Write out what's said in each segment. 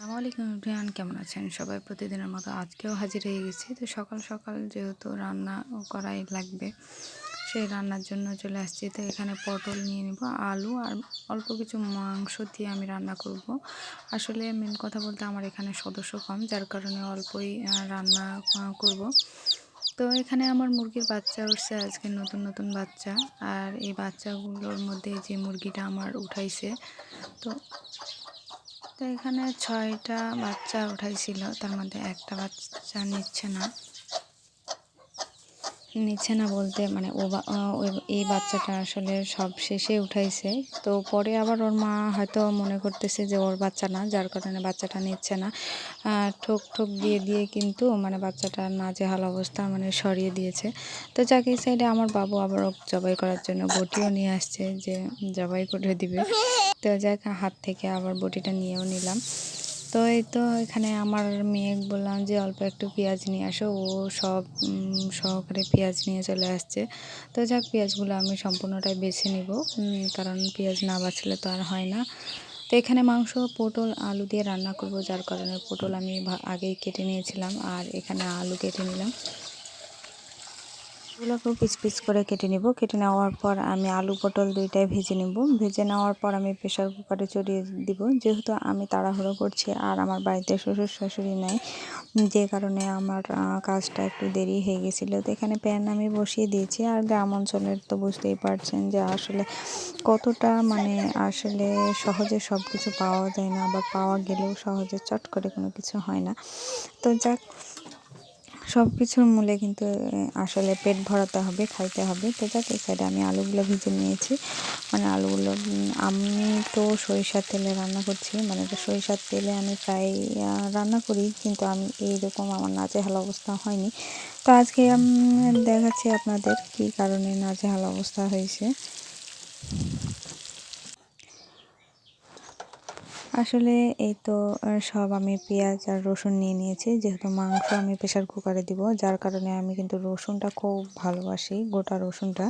আলাইকুম রিয়ান কেমন আছেন? সবাই প্রতিদিনের মতো আজকেও হাজির হয়ে গেছি। তো সকাল সকাল যেহেতু রান্না করাই লাগবে, সেই রান্নার জন্য চলে আসছি। তো এখানে পটল নিয়ে নিব, আলু আর অল্প কিছু মাংস দিয়ে আমি রান্না করব। আসলে মেন কথা বলতে আমার এখানে সদস্য কম, যার কারণে অল্পই রান্না করব। তো এখানে আমার মুরগির বাচ্চা উঠছে, আজকে নতুন নতুন বাচ্চা। আর এই বাচ্চাগুলোর মধ্যে যে মুরগিটা আমার উঠাইছে, তো তো এখানে ছয়টা বাচ্চা উঠাইছিল তার মধ্যে একটা বাচ্চা নিচ্ছে না। নিচ্ছে না বলতে মানে ও এই বাচ্চাটা আসলে সব শেষে উঠাইছে। তো পরে আবার ওর মা হয়তো মনে করতেছে যে ওর বাচ্চা না, যার কারণে বাচ্চাটা নিচ্ছে না। ঠোক ঠোক দিয়ে দিয়ে কিন্তু মানে বাচ্চাটা নাজেহাল অবস্থা মানে সরিয়ে দিয়েছে। তো যাকে সাইডে আমার বাবু আবার জবাই করার জন্য বটিও নিয়ে আসছে যে জবাই করে দিবে। তো যাক, হাত থেকে আবার বটিটা নিয়েও নিলাম। তো এই তো এখানে আমার মেয়ে বললাম যে অল্প একটু পেঁয়াজ নিয়ে আসো। ও সব সহকারে পেঁয়াজ নিয়ে চলে আসছে। তো যাক, পেঁয়াজগুলো আমি সম্পূর্ণটাই বেছে নিব। কারণ পেঁয়াজ না বাছলে তো আর হয় না। তো এখানে মাংস, পটল, আলু দিয়ে রান্না করব। যার কারণে পটল আমি আগেই কেটে নিয়েছিলাম। আর এখানে আলু কেটে নিলাম। এগুলোকেও পিস পিস করে কেটে নিব। কেটে নেওয়ার পর আমি আলু পটল দুইটাই ভেজে নেব। ভেজে নেওয়ার পর আমি প্রেশার কুকারে চড়িয়ে দিব। যেহেতু আমি তাড়াহুড়ো করছি আর আমার বাড়িতে শ্বশুর শাশুড়ি নাই, যে কারণে আমার কাজটা একটু দেরি হয়ে গেছিল। তো এখানে প্যান আমি বসিয়ে দিয়েছি। আর গ্রাম অঞ্চলের তো বুঝতেই পারছেন যে আসলে কতটা মানে আসলে সহজে সব কিছু পাওয়া যায় না বা পাওয়া গেলেও সহজে চট করে কোনো কিছু হয় না। তো যাক সব কিছুর মূলে কিন্তু আসলে পেট ভরাতে হবে, খাইতে হবে। তো যাক এই সাইডে আমি আলুগুলো ভেজে নিয়েছি। মানে আলুগুলো আমি তো সরিষার তেলে রান্না করছি। মানে সরিষার তেলে আমি প্রায় রান্না করি, কিন্তু আমি এইরকম আমার নাজেহাল অবস্থা হয়নি। তো আজকে দেখাচ্ছি আপনাদের কি কারণে নাজেহাল অবস্থা হয়েছে। আসলে এই তো সব আমি পেঁয়াজ আর রসুন নিয়ে নিয়েছি। যেহেতু মাংস আমি প্রেশার কুকারে দিব, যার কারণে আমি কিন্তু রসুনটা খুব ভালোবাসি, গোটা রসুনটা।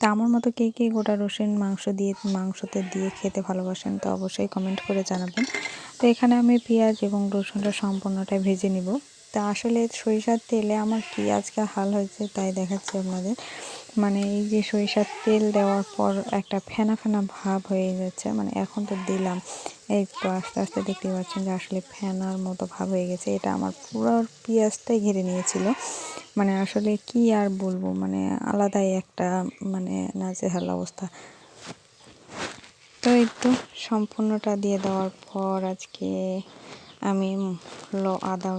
তা আমার মতো কে কে গোটা রসুন মাংস দিয়ে, মাংসতে দিয়ে খেতে ভালোবাসেন তো অবশ্যই কমেন্ট করে জানাবেন। তো এখানে আমি পেঁয়াজ এবং রসুনটা সম্পূর্ণটাই ভেজে নিব। তা আসলে সরিষার তেলে আমার কি আজকে হাল হয়েছে তাই দেখাচ্ছি আপনাদের। মানে এই যে সরিষার তেল দেওয়ার পর একটা ফেনা ফেনা ভাব হয়ে যাচ্ছে মানে এখন তো দিলাম। এই তো আস্তে আস্তে দেখতে পাচ্ছেন যে আসলে ফেনার মতো ভাব হয়ে গেছে, এটা আমার পুরো পেঁয়াজটাই ঘিরে নিয়েছিল। মানে আসলে কি আর বলব মানে আলাদাই একটা মানে নাজেহাল অবস্থা। তো এই তো সম্পূর্ণটা দিয়ে দেওয়ার পর আজকে আমি ল আদা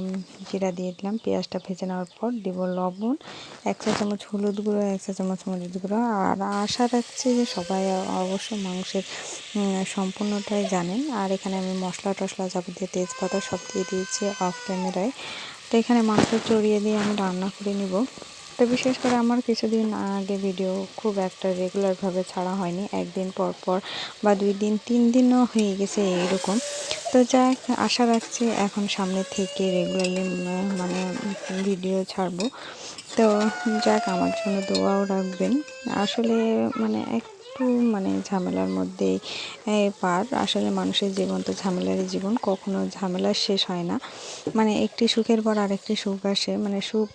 জিরা দিয়ে দিলাম, পেঁয়াজটা ভেজে নেওয়ার পর দিব লবণ, এক চা চামচ হলুদ গুঁড়ো, এক চা চামচ মরিচ গুঁড়ো। আর আশা রাখছি যে সবাই অবশ্যই মাংসের সম্পূর্ণটাই জানেন। আর এখানে আমি মশলা টশলা যাবতীয় তেজপাতা সব দিয়ে দিয়েছি অফ ক্যামেরায় তো এখানে মাংস চড়িয়ে দিয়ে আমি রান্না করে নিব। তো বিশেষ করে আমার কিছুদিন আগে ভিডিও খুব একটা রেগুলারভাবে ছাড়া হয়নি। একদিন পর পর বা দুই দিন, তিন দিনও হয়ে গেছে এইরকম তো যাক, আশা রাখছি এখন সামনে থেকে রেগুলারলি মানে ভিডিও ছাড়বো। তো যাক, আমার জন্য দোয়াও রাখবেন। আসলে মানে একটু মানে ঝামেলার মধ্যেই পার। আসলে মানুষের জীবন তো ঝামেলারই জীবন, কখনো ঝামেলা শেষ হয় না। মানে একটি সুখের পর আরেকটি সুখ আসে। মানে সুখ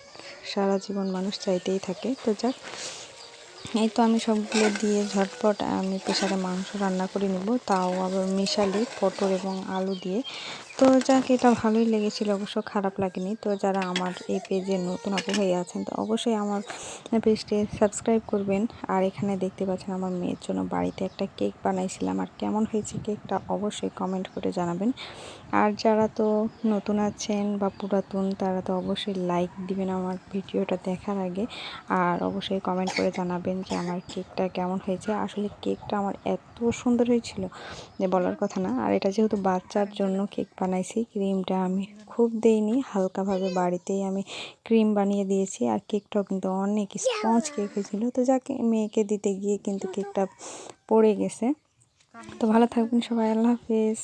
সারা জীবন মানুষ চাইতেই থাকে। তো যাক, এই তো আমি সবগুলো দিয়ে ঝটপট আমি প্রেশারে মাংস রান্না করে নেব। তাও আবার মিশালি পটল এবং আলু দিয়ে। তো যাক, এটা ভালোই লেগেছিল, অবশ্য খারাপ লাগেনি। তো যারা আমার এই পেজে নতুন আপু হয়ে আছেন, তো অবশ্যই আমার পেজটি সাবস্ক্রাইব করবেন। আর এখানে দেখতে পাচ্ছেন আমার মেয়ের জন্য বাড়িতে একটা কেক বানাইছিলাম। আর কেমন হয়েছে কেকটা অবশ্যই কমেন্ট করে জানাবেন। আর যারা তো নতুন আছেন বা পুরাতন, তারা তো অবশ্যই লাইক দিবেন আমার ভিডিওটা দেখার আগে। আর অবশ্যই কমেন্ট করে জানাবেন যে আমার কেকটা কেমন হয়েছে। আসলে কেকটা আমার এত সুন্দর হয়েছিল যে বলার কথা না। আর এটা যেহেতু বাচ্চার জন্য কেক বানাইছি, ক্রিমটা আমি খুব দেইনি, হালকাভাবে বাড়িতেই আমি ক্রিম বানিয়ে দিয়েছি আর কেকটাও কিন্তু অনেক স্পঞ্জ কেক হয়েছিল। তো যাকে, মেয়েকে দিতে গিয়ে কিন্তু কেকটা পড়ে গেছে। তো ভালো থাকবেন সবাই, আল্লাহ হাফিজ।